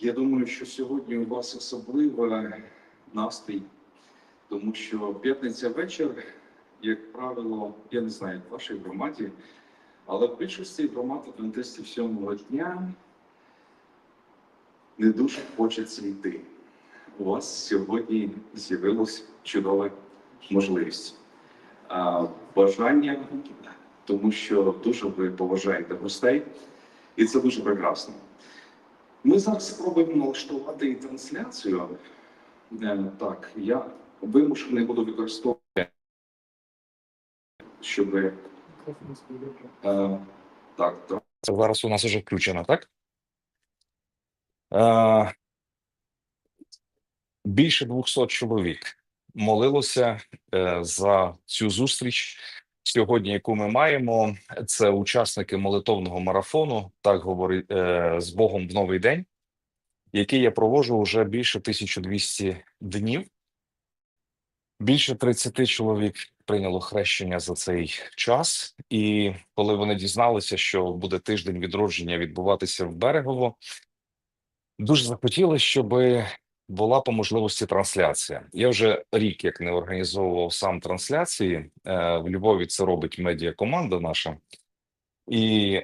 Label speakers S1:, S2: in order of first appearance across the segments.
S1: Я думаю, що сьогодні у вас особливий настрій, тому що п'ятниця вечір, як правило, я не знаю, в вашій громаді, але в більшості громад адвентистів сьомого дня не дуже хочеться йти. У вас сьогодні з'явилась чудова можливість. А, бажання, тому що дуже ви поважаєте гостей, і це дуже прекрасно. Ми зараз спробуємо налаштувати трансляцію. Так, я вимушений буду використовувати, щоб е, так, так.
S2: Це зараз у нас вже включено, так? Е, більше 200 чоловік молилося е, за цю зустріч сьогодні, яку ми маємо. Це учасники молитовного марафону, так говорить е, з Богом в новий день, який я проводжу вже більше 1200 днів. Більше 30 чоловік прийняло хрещення за цей час, і коли вони дізналися, що буде тиждень відродження відбуватися в берегово, дуже захотіли, щоб була по можливості трансляція. Я вже рік як не організовував сам трансляції. Е, В Львові це робить медіакоманда наша, і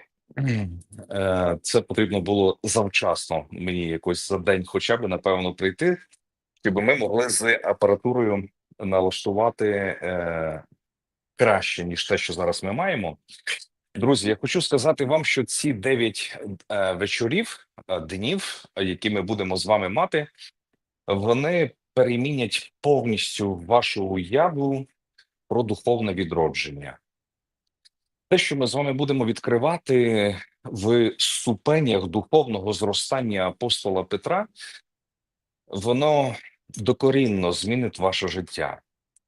S2: е, це потрібно було завчасно мені якось за день, хоча б напевно прийти, щоб ми могли з апаратурою налаштувати е, краще ніж те, що зараз ми маємо. Друзі, я хочу сказати вам, що ці 9 е, вечорів, днів, які ми будемо з вами мати, вони перемінять повністю вашу уяву про духовне відродження. Те, що ми з вами будемо відкривати в ступенях духовного зростання апостола Петра, воно докорінно змінить ваше життя.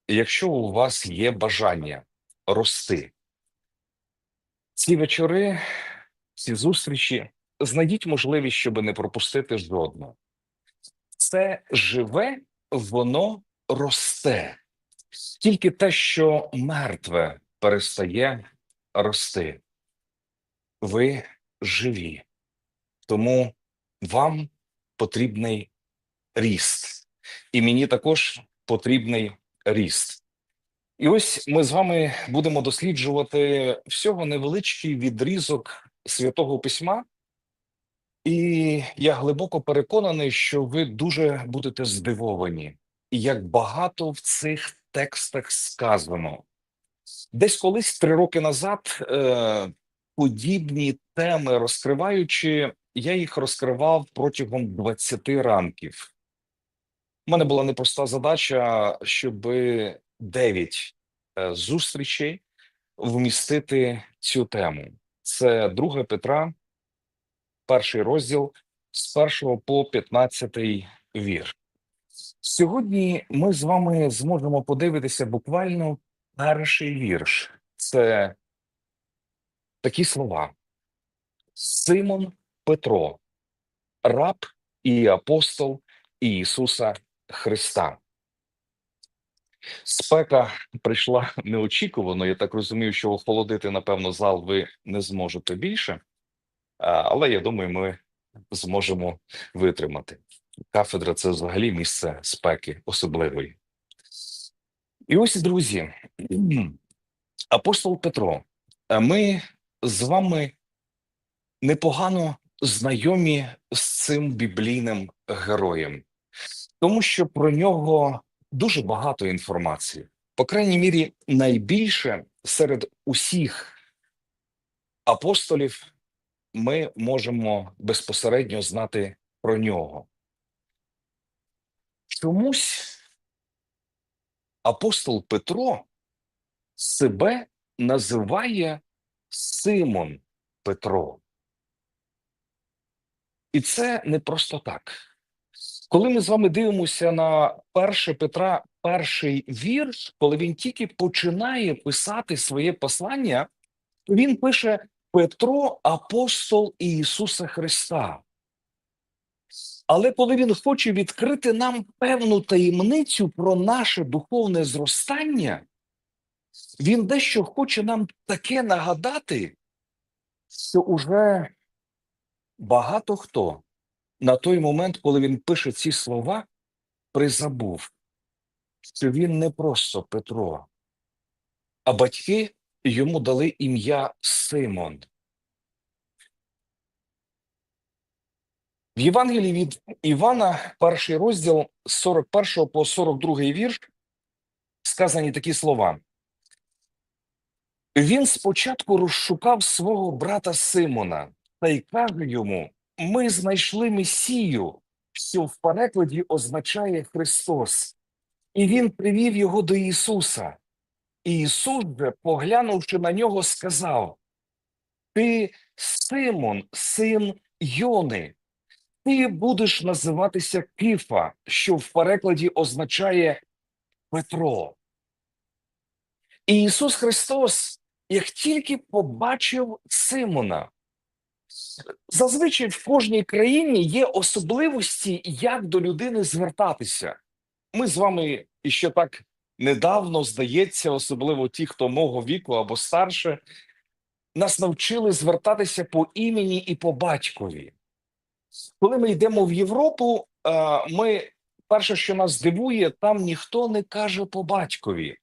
S2: Якщо у вас є бажання рости, ці вечори, ці зустрічі, знайдіть можливість, щоб не пропустити жодного. Це живе, воно росте. Тільки те, що мертве, перестає рости. Ви живі. Тому вам потрібний ріст. І мені також потрібний ріст. І ось ми з вами будемо досліджувати всього невеличкий відрізок святого письма, і я глибоко переконаний, що ви дуже будете здивовані, як багато в цих текстах сказано. Десь колись три роки назад е, подібні теми розкриваючи, я їх розкривав протягом 20 ранків. У мене була непроста задача, щоб 9 е, зустрічей вмістити цю тему. Це 2 Петра, перший розділ з 1 по 15 вір. Сьогодні ми з вами зможемо подивитися буквально перший вірш. Це такі слова: Симон Петро, раб і апостол Ісуса Христа. Спека прийшла неочікувано. Я так розумію, що охолодити, напевно, зал ви не зможете більше, але я думаю, ми зможемо витримати. Кафедра це взагалі місце спеки особливої. І ось, друзі, апостол Петро, ми з вами непогано знайомі з цим біблійним героєм, тому що про нього дуже багато інформації. По крайній мірі, найбільше серед усіх апостолів ми можемо безпосередньо знати про нього. Чомусь апостол Петро себе називає Симон Петро. І це не просто так. Коли ми з вами дивимося на 1 Петра, перший вірш, коли він тільки починає писати своє послання, він пише Петро, апостол Ісуса Христа. Але коли він хоче відкрити нам певну таємницю про наше духовне зростання, він дещо хоче нам таке нагадати, що уже багато хто на той момент, коли він пише ці слова, призабув, що він не просто Петро, а батьки йому дали ім'я Симон. В Євангелії від Івана, перший розділ з 41 по 42 вірш, сказані такі слова. Він спочатку розшукав свого брата Симона та й каже йому: Ми знайшли Месію, що в перекладі означає Христос, і він привів його до Ісуса. І Ісус же, поглянувши на нього, сказав: Ти Симон, син Йони, ти будеш називатися Кифа, що в перекладі означає Петро. І Ісус Христос, як тільки побачив Симона, зазвичай в кожній країні є особливості, як до людини звертатися. Ми з вами іще так недавно, здається, особливо ті, хто мого віку або старше, нас навчили звертатися по імені і по батькові. Коли ми йдемо в Європу, е, ми перше, що нас дивує, там ніхто не каже по батькові,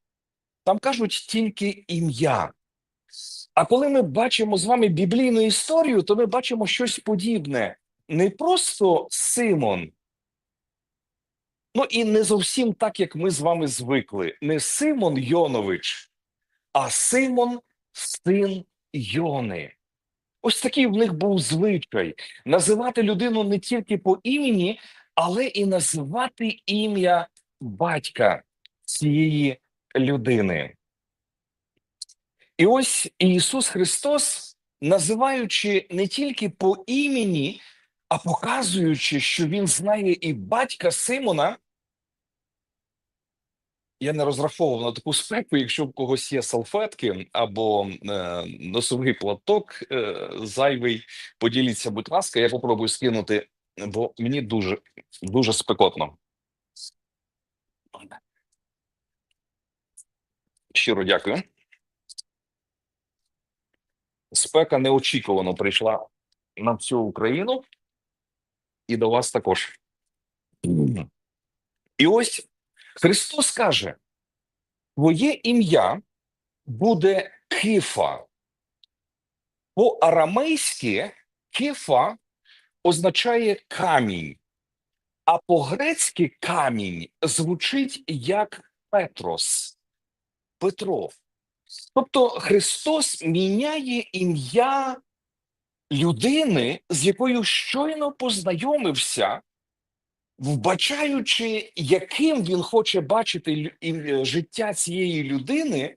S2: там кажуть тільки ім'я. А коли ми бачимо з вами біблійну історію, то ми бачимо щось подібне. Не просто Симон, ну і не зовсім так, як ми з вами звикли. Не Симон Йонович, а Симон син Йони. Ось такий в них був звичай називати людину не тільки по імені, але і називати ім'я батька цієї людини. І ось Ісус Христос, називаючи не тільки по імені, а показуючи, що Він знає і батька Симона. Я не розраховував на таку спеку, якщо в когось є салфетки або е, носовий платок е, зайвий, поділіться, будь ласка, я попробую скинути, бо мені дуже, дуже спекотно. Щиро дякую. Спека неочікувано прийшла на всю Україну і до вас також. І ось Христос каже: Твоє ім'я буде Кифа. По-арамейськи Кифа означає камінь, а по-грецьки камінь звучить як Петрос, Петро. Тобто Христос міняє ім'я людини, з якою щойно познайомився, вбачаючи, яким він хоче бачити життя цієї людини,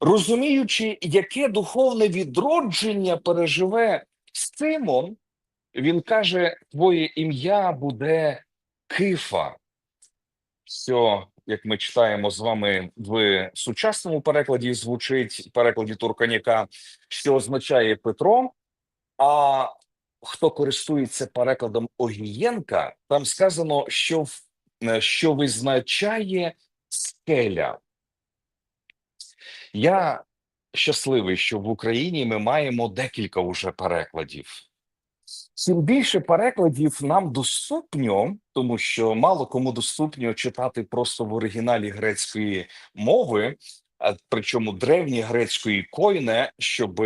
S2: розуміючи, яке духовне відродження переживе Симон, він каже: Твоє ім'я буде Кифа. Що, як ми читаємо з вами в сучасному перекладі, звучить в перекладі Турканяка, що означає Петро. А хто користується перекладом Огієнка, там сказано, що, е, що визначає скеля. Я щасливий, що в Україні ми маємо декілька уже перекладів. Чим більше перекладів нам доступно, тому що мало кому доступно читати просто в оригіналі грецької мови, причому древньої грецької койне, щоб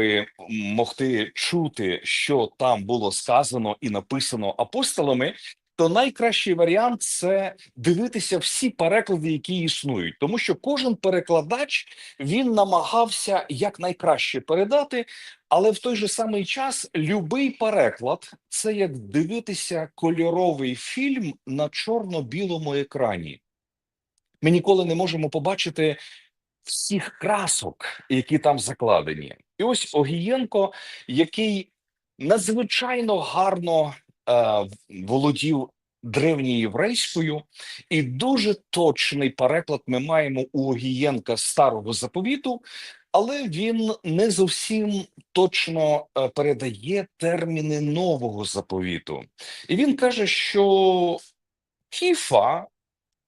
S2: могти чути, що там було сказано і написано апостолами. То найкращий варіант це дивитися всі переклади, які існують, тому що кожен перекладач він намагався якнайкраще передати, але в той же самий час любий переклад це як дивитися кольоровий фільм на чорно-білому екрані. Ми ніколи не можемо побачити всіх красок, які там закладені. І ось Огієнко, який надзвичайно гарно е, володів древньоєврейською, і дуже точний переклад ми маємо у Огієнка старого заповіту, але він не зовсім точно е, передає терміни нового заповіту. І він каже, що Кіфа,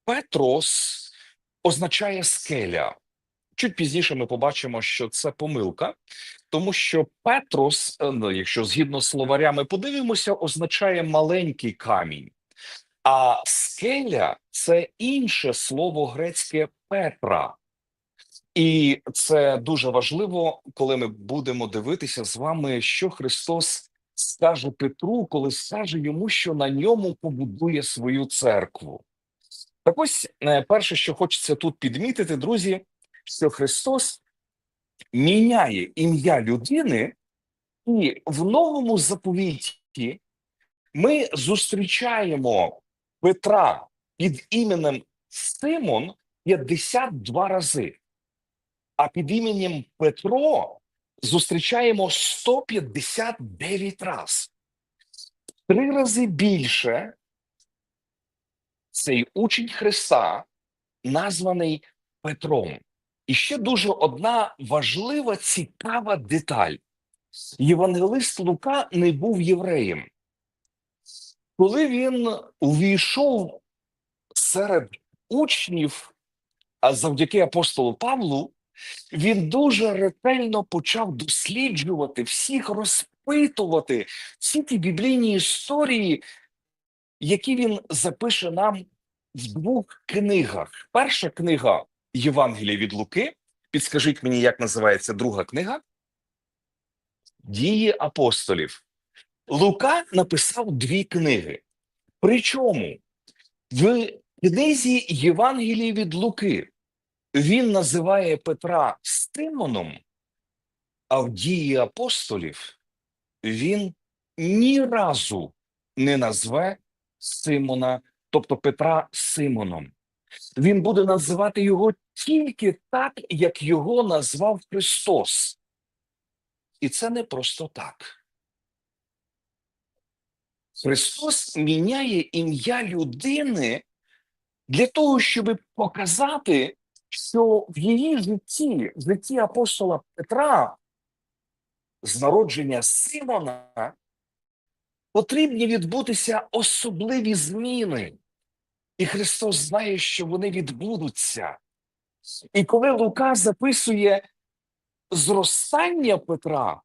S2: Петрос означає скеля. Чуть пізніше ми побачимо, що це помилка, тому що Петрос, е, ну, якщо згідно з словарями подивимося, означає маленький камінь, а скеля це інше слово грецьке Петра. І це дуже важливо, коли ми будемо дивитися з вами, що Христос скаже Петру, коли скаже йому, що на ньому побудує свою церкву. Так ось е, перше, що хочеться тут підмітити, друзі, що Христос міняє ім'я людини, і в новому заповіті ми зустрічаємо Петра під іменем Симон 52 рази, а під іменем Петро зустрічаємо 159 раз. Три рази більше цей учень Христа названий Петром. І ще дуже одна важлива, цікава деталь. Євангелист Лука не був євреєм. Коли він увійшов серед учнів, а завдяки апостолу Павлу, він дуже ретельно почав досліджувати, всіх розпитувати всі ті біблійні історії, які він запише нам в двох книгах. Перша книга Євангелія від Луки. Підскажіть мені, як називається друга книга? Дії апостолів. Лука написав дві книги. Причому в книзі Євангелії від Луки він називає Петра Симоном, а в дії апостолів він ні разу не назве Симона, тобто Петра Симоном. Він буде називати його тільки так, як його назвав Христос. І це не просто так. Христос міняє ім'я людини для того, щоб показати, що в її житті, в житті апостола Петра, з народження Симона, потрібні відбутися особливі зміни. І Христос знає, що вони відбудуться. І коли Лука записує зростання Петра,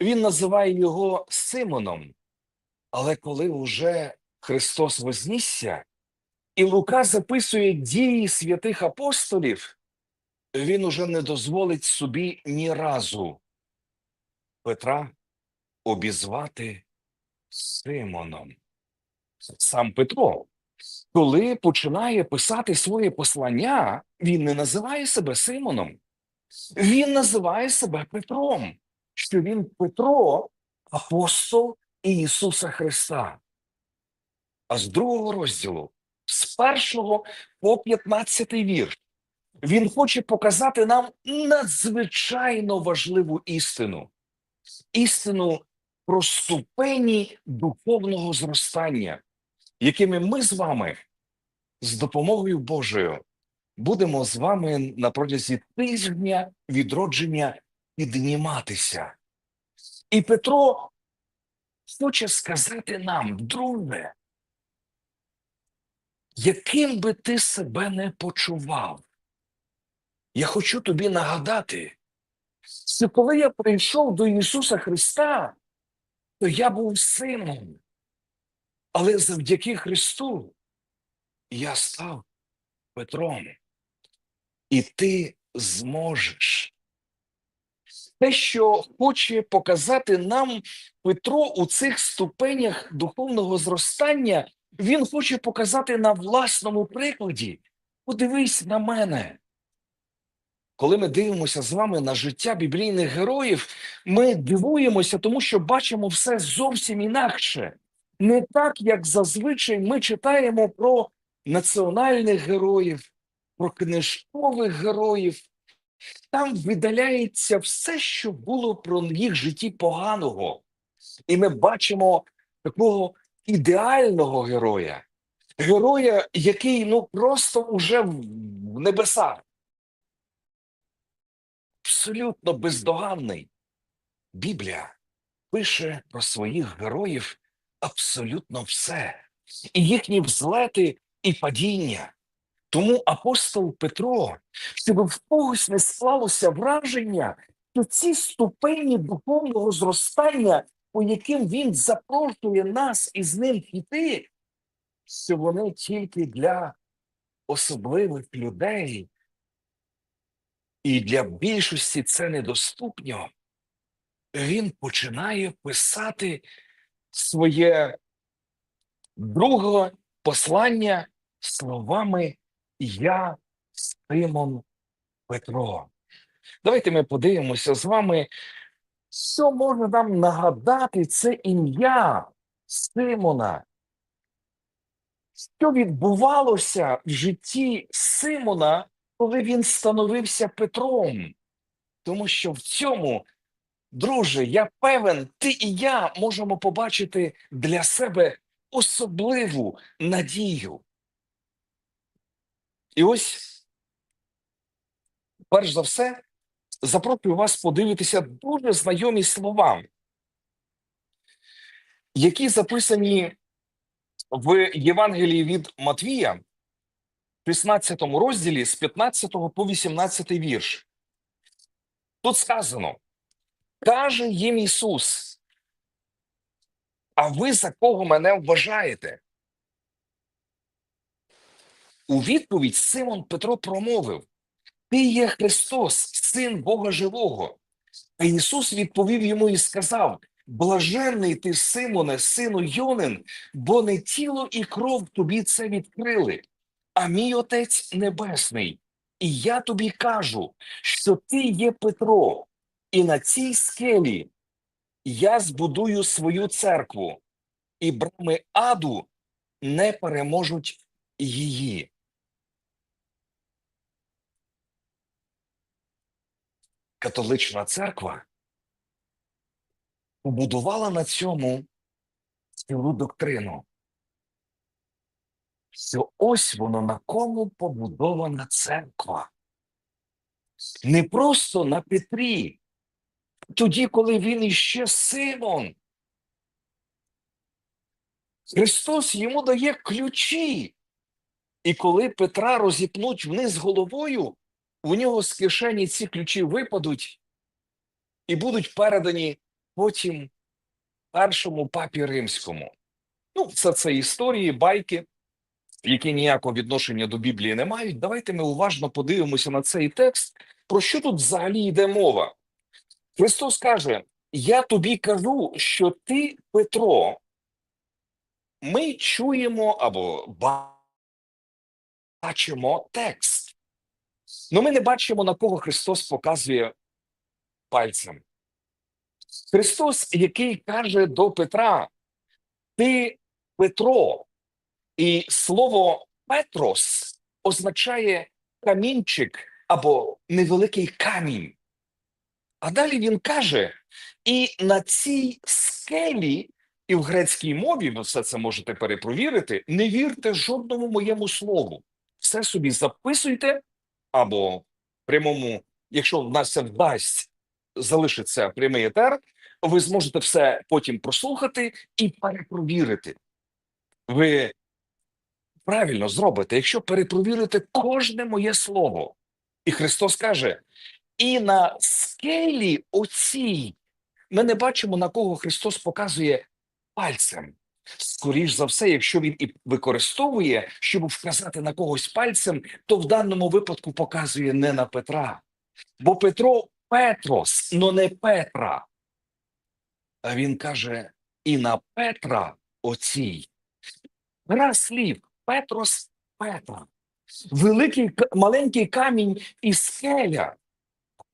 S2: він називає його Симоном. Але коли вже Христос вознісся, і Лука записує дії святих апостолів, він уже не дозволить собі ні разу Петра обізвати Симоном. Сам Петро, коли починає писати своє послання, він не називає себе Симоном, він називає себе Петром, що він Петро, апостол Ісуса Христа. А з другого розділу, з першого по 15 вірш, він хоче показати нам надзвичайно важливу істину, істину про ступені духовного зростання, якими ми з вами з допомогою Божою будемо з вами на протязі тижня відродження підніматися. І Петро хоче сказати нам, друге, яким би ти себе не почував, я хочу тобі нагадати, що коли я прийшов до Ісуса Христа, то я був сином, але завдяки Христу я став Петром, і ти зможеш. Те, що хоче показати нам Петро у цих ступенях духовного зростання, він хоче показати на власному прикладі. Подивись на мене. Коли ми дивимося з вами на життя біблійних героїв, ми дивуємося, тому що бачимо все зовсім інакше. Не так, як зазвичай ми читаємо про національних героїв, про книжкових героїв. Там видаляється все, що було про їх житті поганого. І ми бачимо такого ідеального героя, героя, який ну просто уже в небесах. Абсолютно бездоганний. Біблія пише про своїх героїв абсолютно все, і їхні взлети і падіння.
S3: Тому апостол Петро, щоб в когось не склалося враження, що ці ступені духовного зростання, по яким він запрошує нас із ним піти, що вони тільки для особливих людей, і для більшості це недоступно, він починає писати своє друге послання словами Я Симон Петро. Давайте ми подивимося з вами, що може нам нагадати це ім'я Симона. Що відбувалося в житті Симона, коли він становився Петром? Тому що в цьому, друже, я певен, ти і я можемо побачити для себе особливу надію. І ось, перш за все, запрошую вас подивитися дуже знайомі слова, які записані в Євангелії від Матвія, в 16 розділі з 15 по 18 вірш. Тут сказано: каже їм Ісус, а ви за кого мене вважаєте? У відповідь Симон Петро промовив: Ти є Христос, син Бога Живого. А Ісус відповів йому і сказав: Блаженний ти, Симоне, сину Йонин, бо не тіло і кров тобі це відкрили, а мій Отець Небесний. І я тобі кажу, що ти є Петро, і на цій скелі я збудую свою церкву, і брами аду не переможуть її. Католична церква побудувала на цьому цілу доктрину. Що ось воно на кому побудована церква. Не просто на Петрі, тоді, коли він іще Симон. Христос йому дає ключі. І коли Петра розіпнуть вниз головою, у нього з кишені ці ключі випадуть і будуть передані потім першому папі римському. Ну, все це історії, байки, які ніякого відношення до Біблії не мають. Давайте ми уважно подивимося на цей текст. Про що тут взагалі йде мова? Христос каже: Я тобі кажу, що ти, Петро, ми чуємо або бачимо текст. Ну ми не бачимо, на кого Христос показує пальцем. Христос, який каже до Петра: Ти Петро, і слово Петрос означає камінчик або невеликий камінь. А далі він каже: і на цій скелі, і в грецькій мові ви все це можете перепровірити, не вірте жодному моєму слову. Все собі записуйте, або прямому, якщо в нас це вдасть, залишиться прямий етер, ви зможете все потім прослухати і перепровірити. Ви правильно зробите, якщо перепровірите кожне моє слово. І Христос каже: і на скелі оцій ми не бачимо, на кого Христос показує пальцем. Скоріш за все, якщо він і використовує, щоб вказати на когось пальцем, то в даному випадку показує не на Петра. Бо Петро Петрос, но не Петра. А він каже: і на Петра оцій. Гра слів Петрос Петра. Великий маленький камінь і скеля.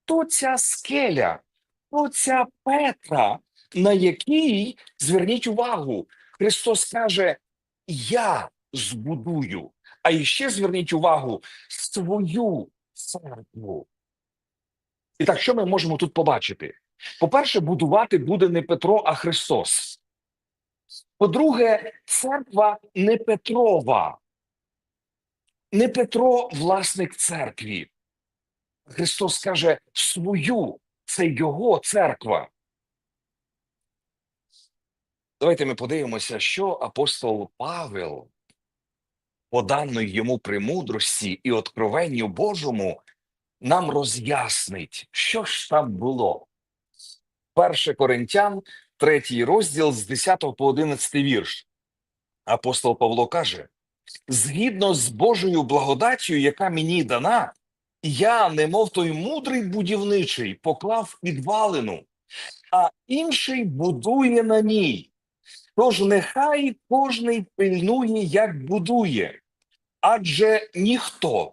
S3: Хто ця скеля? Хто ця Петра, на якій, зверніть увагу, Христос каже: Я збудую. А іще зверніть увагу свою церкву. І так, що ми можемо тут побачити? По-перше, будувати буде не Петро, а Христос. По-друге, церква не Петрова. Не Петро власник церкві. Христос каже свою, це його церква. Давайте ми подивимося, що апостол Павел по даної йому премудрості і откровенню Божому, нам роз'яснить, що ж там було. Перше Коринтян, третій розділ з 10 по 11 вірш. Апостол Павло каже: згідно з Божою благодаттю, яка мені дана, я, немов той мудрий будівничий, поклав підвалину, а інший будує на ній. Тож нехай кожний пильнує, як будує, адже ніхто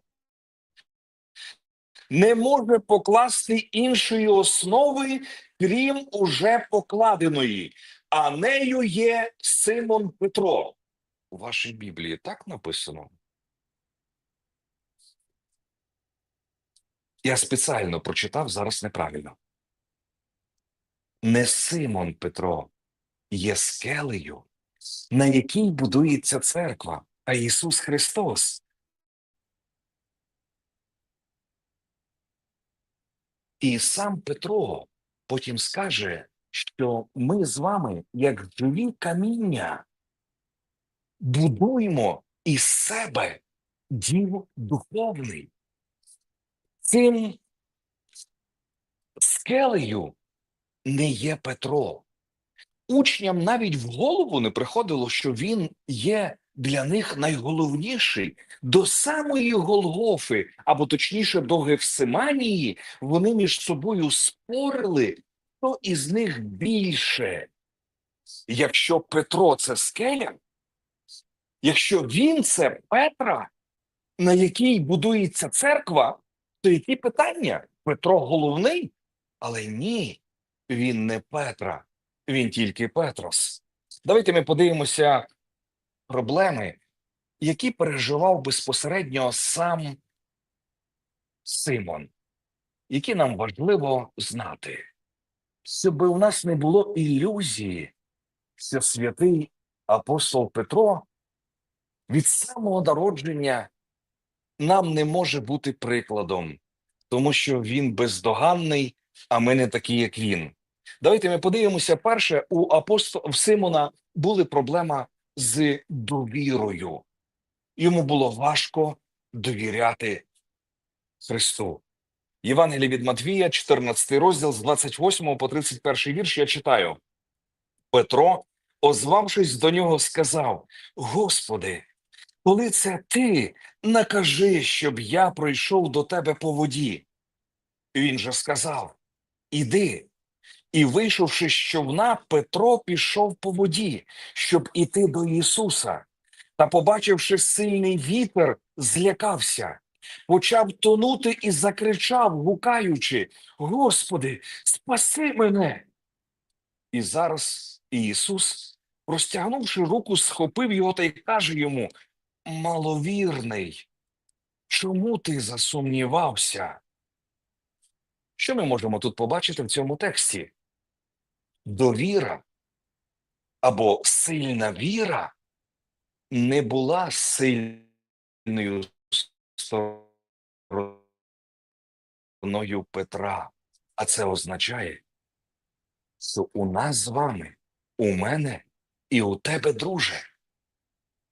S3: не може покласти іншої основи, крім уже покладеної, а нею є Симон Петро. У вашій Біблії так написано. Я спеціально прочитав зараз неправильно. Не Симон Петро є скелею, на якій будується церква, а Ісус Христос. І сам Петро потім скаже, що ми з вами, як живі каміння, будуємо із себе дім духовний. Цим скелею не є Петро. Учням навіть в голову не приходило, що він є для них найголовніший. До самої Голгофи, або точніше до Гефсиманії, вони між собою спорили, хто із них більше. Якщо Петро це скеля, якщо він це Петра, на якій будується церква, які питання? Петро головний? Але ні, він не Петра, він тільки Петрос. Давайте ми подивимося проблеми, які переживав безпосередньо сам Симон, які нам важливо знати, щоб у нас не було ілюзії, що святий апостол Петро від самого народження нам не може бути прикладом, тому що він бездоганний, а ми не такі, як він. Давайте ми подивимося. Перше, у апостола в Симона були проблема з довірою. Йому було важко довіряти Христу. Євангеліє від Матвія, 14 розділ з 28 по 31 вірш, я читаю. Петро, озвавшись до нього, сказав: Господи, коли це ти, накажи, щоб я пройшов до тебе по воді. Він же сказав: Іди. І, вийшовши з човна, Петро пішов по воді, щоб іти до Ісуса. Та, побачивши сильний вітер, злякався, почав тонути і закричав, гукаючи: Господи, спаси мене! І зараз Ісус, простягнувши руку, схопив його та й каже йому: Маловірний, чому ти засумнівався? Що ми можемо тут побачити в цьому тексті? Довіра або сильна віра не була сильною стороною Петра, а це означає, що у нас з вами, у мене і у тебе, друже,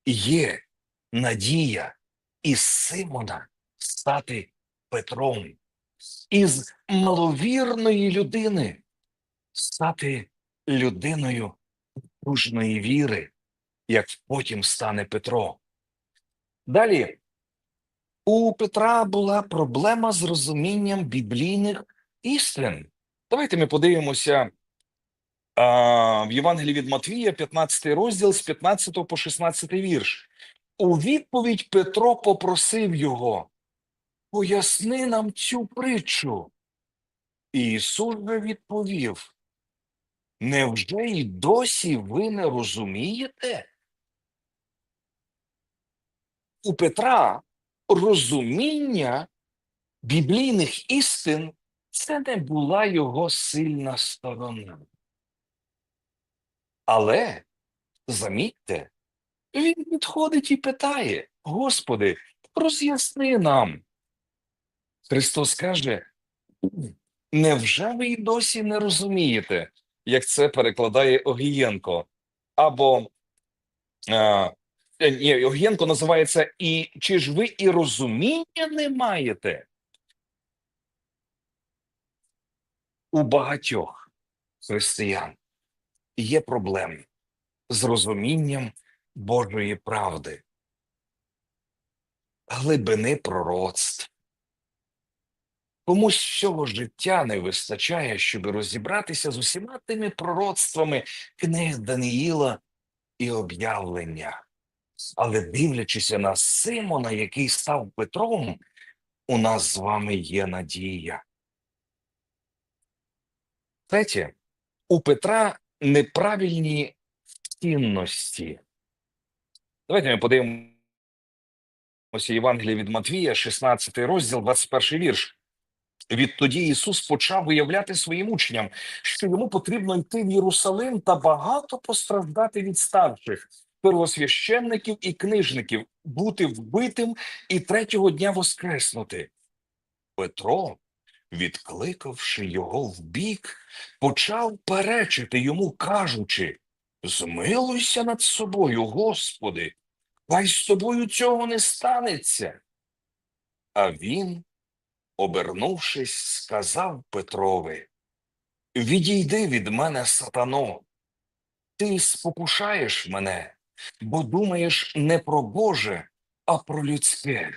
S3: є надія із Симона стати Петром, із маловірної людини стати людиною дружної віри, як потім стане Петро. Далі у Петра була проблема з розумінням біблійних істин. Давайте ми подивимося а, в Євангелії від Матвія, 15 розділ з 15 по 16 вірш. У відповідь Петро попросив його: Поясни нам цю притчу. І Ісус же відповів: Невже й досі ви не розумієте? У Петра розуміння біблійних істин це не була його сильна сторона. Але, замітьте, він підходить і питає: Господи, роз'ясни нам. Христос каже: Невже ви й досі не розумієте, як це перекладає Огієнко? Або е, Е, Ні, Огієнко називається І чи ж ви і розуміння не маєте? У багатьох християн є проблеми з розумінням Божої правди, глибини пророцтв. Комусь всього життя не вистачає, щоб розібратися з усіма тими пророцтвами книг Даниїла і об'явлення. Але дивлячися на Симона, який став Петром, у нас з вами є надія. Третє, у Петра неправильні цінності. Давайте ми подивимося Євангеліє від Матвія, 16 розділ, 21 вірш. Відтоді Ісус почав виявляти своїм учням, що йому потрібно йти в Єрусалим та багато постраждати від старших, первосвященників і книжників, бути вбитим і третього дня воскреснути. Петро, відкликавши його вбік, почав перечити йому, кажучи: Змилуйся над собою, Господи, хай з тобою цього не станеться. А він, обернувшись, сказав Петрові: Відійди від мене, сатано, ти спокушаєш мене, бо думаєш не про Боже, а про людське.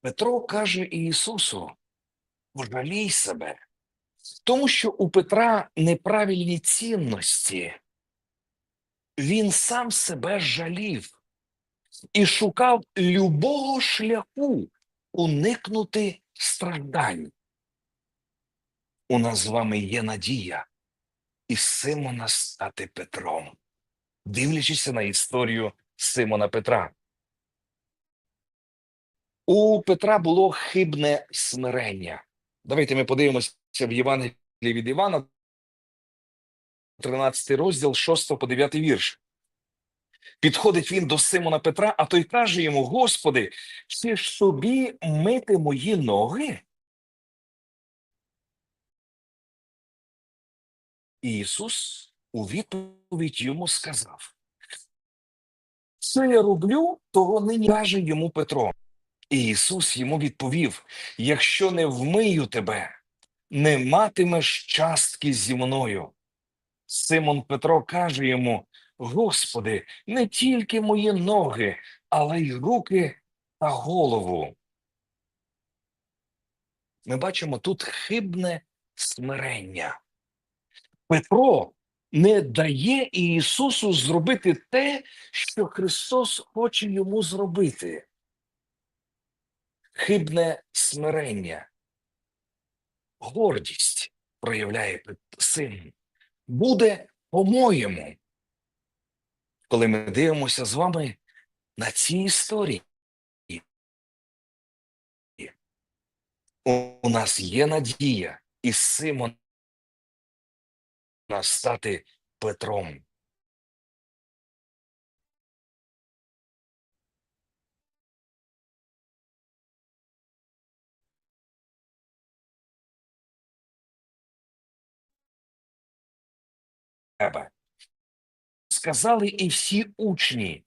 S3: Петро каже Ісусу: пожалій себе, тому що у Петра неправильні цінності. Він сам себе жалів і шукав любого шляху уникнути страждань. У нас з вами є надія із Симона стати Петром, дивлячись на історію Симона Петра. У Петра було хибне смирення. Давайте ми подивимося в Євангелії від Івана, 13 розділ, 6 по 9 вірш. Підходить він до Симона Петра, а той каже йому: Господи, чи ж собі мити мої ноги? Ісус у відповідь йому сказав: Що я роблю, того нині каже йому Петро. І Ісус йому відповів: Якщо не вмию тебе, не матимеш частки зі мною. Симон Петро каже йому: Господи, не тільки мої ноги, але й руки та голову. Ми бачимо тут хибне смирення. Петро не дає Ісусу зробити те, що Христос хоче йому зробити. Хибне смирення, гордість проявляє син. Буде по-моєму. Коли ми дивимося з вами на ці історії, у нас є надія із Симона стати Петром. Тебе. Сказали і всі учні,